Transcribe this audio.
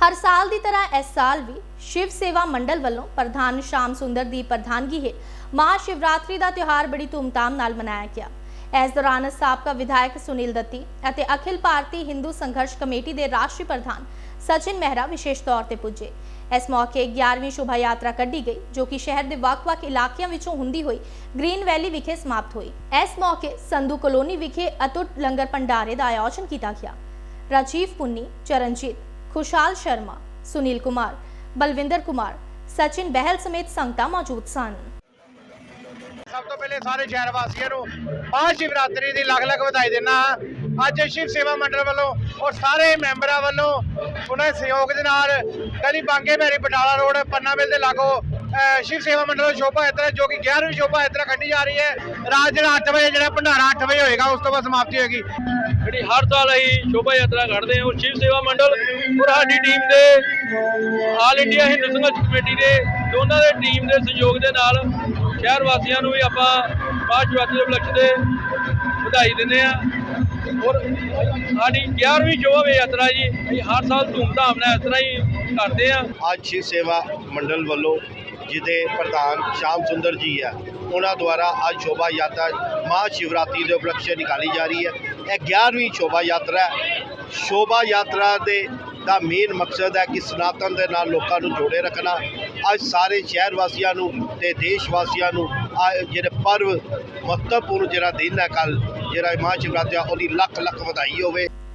ਹਰ ਸਾਲ ਦੀ ਤਰ੍ਹਾਂ ਇਸ ਸਾਲ ਵੀ ਸ਼ਿਵ ਸੇਵਾ ਮੰਡਲ ਵੱਲੋਂ ਪ੍ਰਧਾਨ ਸ਼ਾਮ ਸੁੰਦਰ ਦੀ ਪ੍ਰਧਾਨਗੀ ਹੇਠ ਮਹਾ ਸ਼ਿਵਰਾਤਰੀ ਦਾ ਤਿਉਹਾਰ ਬੜੀ ਧੂਮਧਾਮ ਨਾਲ ਮਨਾਇਆ ਗਿਆ। ਇਸ ਦੌਰਾਨ ਸਾਬਕਾ ਵਿਧਾਇਕ ਸੁਨੀਲ ਦੱਤੀ ਅਤੇ ਅਖਿਲ ਭਾਰਤੀ ਹਿੰਦੂ ਸੰਘਰਸ਼ ਕਮੇਟੀ ਦੇ ਰਾਸ਼ਟਰੀ ਪ੍ਰਧਾਨ ਸਚਿਨ ਮਹਿਰਾ ਵਿਸ਼ੇਸ਼ ਤੌਰ ਤੇ ਪੁੱਜੇ। ਇਸ ਮੌਕੇ 11ਵੀਂ ਸ਼ੋਭਾ ਯਾਤਰਾ ਕੱਢੀ ਗਈ, ਜੋ ਕਿ ਸ਼ਹਿਰ ਦੇ ਵੱਖ-ਵੱਖ ਇਲਾਕਿਆਂ ਵਿੱਚੋਂ ਹੁੰਦੀ ਹੋਈ ਗ੍ਰੀਨ ਵੈਲੀ ਵਿਖੇ ਸਮਾਪਤ ਹੋਈ। ਇਸ ਮੌਕੇ ਸੰਧੂ ਕਲੋਨੀ ਵਿਖੇ ਅਤੁੱਟ ਲੰਗਰ ਭੰਡਾਰੇ ਦਾ ਆਯੋਜਨ ਕੀਤਾ ਗਿਆ। ਰਾਜੀਵ ਪੁੰਨੀ, ਚਰਨਜੀਤ ਖੁਸ਼ਹਾਲ ਸ਼ਰਮਾ, ਸੁਨੀਲ ਕੁਮਾਰ, ਬਲਵਿੰਦਰ ਕੁਮਾਰ, ਸਚਿਨ ਬਹਿਲ ਸਮੇਤ ਸੰਗਤਾਂ ਮੌਜੂਦ ਸਨ। ਸਭ ਤੋਂ ਪਹਿਲੇ ਸਾਰੇ ਸ਼ਹਿਰ ਵਾਸੀਆਂ ਨੂੰ ਮਹਾ ਸ਼ਿਵਰਾਤਰੀ ਦੀ ਲੱਖ ਲੱਖ ਵਧਾਈ ਦਿੰਦਾ ਅੱਜ ਸ਼ਿਵ ਸੇਵਾ ਮੰਡਲ ਵੱਲੋਂ ਔਰ ਸਾਰੇ ਮੈਂਬਰਾਂ ਵੱਲੋਂ ਉਹਨਾਂ ਸਹਿਯੋਗ ਦੇ ਨਾਲ ਗਲੀ ਬਾਂਗੇ ਭੈਰੀ ਬਟਾਲਾ ਰੋਡ, ਪੰਨਾ ਮਿਲ ਦੇ ਲਾਗੋ ਸ਼ਿਵ ਸੇਵਾ ਮੰਡਲ ਸ਼ੋਭਾ ਯਾਤਰਾ ਜੋ ਕਿ 11ਵੀਂ ਸ਼ੋਭਾ ਯਾਤਰਾ ਕੱਢੀ ਜਾ ਰਹੀ ਹੈ। ਰਾਤ ਜਿਹੜਾ 8 ਵਜੇ, ਜਿਹੜਾ ਭੰਡਾਰਾ 8 ਵਜੇ ਹੋਏਗਾ, ਉਸ ਤੋਂ ਬਾਅਦ ਸਮਾਪਤੀ ਹੋਏਗੀ। ਜਿਹੜੀ ਹਰ ਸਾਲ ਅਸੀਂ ਸ਼ੋਭਾ ਯਾਤਰਾ ਕੱਢਦੇ ਹਾਂ, ਉਹ ਸ਼ਿਵ ਸੇਵਾ ਮੰਡਲ ਔਰ ਸਾਡੀ ਟੀਮ ਦੇ ਆਲ ਇੰਡੀਆ ਹਿੰਦੂ ਸੰਘਰਸ਼ ਕਮੇਟੀ ਦੇ ਦੋਨਾਂ ਦੇ ਟੀਮ ਦੇ ਸਹਿਯੋਗ ਦੇ ਨਾਲ ਸ਼ਹਿਰ ਵਾਸੀਆਂ ਨੂੰ ਵੀ ਆਪਾਂ ਮਹਾਸ਼ਿਵਰਾਤਰੀ ਦੇ ਉਪਲਕਸ਼ ਦੇ ਵਧਾਈ ਦਿੰਦੇ ਆ ਔਰ ਸਾਡੀ 11ਵੀਂ ਸ਼ੋਭਾ ਯਾਤਰਾ ਜੀ, ਅਸੀਂ ਹਰ ਸਾਲ ਧੂਮਧਾਮ ਨਾਲ ਇਸ ਤਰ੍ਹਾਂ ਹੀ ਕਰਦੇ ਆ ਅੱਜ ਸ਼ਿਵ ਸੇਵਾ ਮੰਡਲ ਵੱਲੋਂ ਜਿਹਦੇ ਪ੍ਰਧਾਨ ਸ਼ਾਮ ਸੁੰਦਰ ਜੀ ਆ ਉਹਨਾਂ ਦੁਆਰਾ ਅੱਜ ਸ਼ੋਭਾ ਯਾਤਰਾ ਮਹਾ ਸ਼ਿਵਰਾਤਰੀ ਦੇ ਉਪਲਕਸ਼ ਨਿਕਾਲੀ ਜਾ ਰਹੀ ਹੈ। ਇਹ 11ਵੀਂ ਸ਼ੋਭਾ ਯਾਤਰਾ ਹੈ। ਸ਼ੋਭਾ ਯਾਤਰਾ ਦੇ ਦਾ ਮੇਨ ਮਕਸਦ ਹੈ ਕਿ ਸਨਾਤਨ ਦੇ ਨਾਲ ਲੋਕਾਂ ਨੂੰ ਜੋੜੇ ਰੱਖਣਾ। ਅੱਜ ਸਾਰੇ ਸ਼ਹਿਰ ਵਾਸੀਆਂ ਨੂੰ ਤੇ ਦੇਸ਼ ਵਾਸੀਆਂ ਨੂੰ ਆਹ ਜਿਹੜੇ ਪਰਵ ਮਹੱਤਵਪੂਰਨ ਜਿਹੜਾ ਦਿਨ ਹੈ ਕੱਲ ਜਿਹੜਾ ਮਹਾ ਸ਼ਿਵਰਾਤਰੀ ਉਹਦੀ ਲੱਖ ਲੱਖ ਵਧਾਈ ਹੋਵੇ।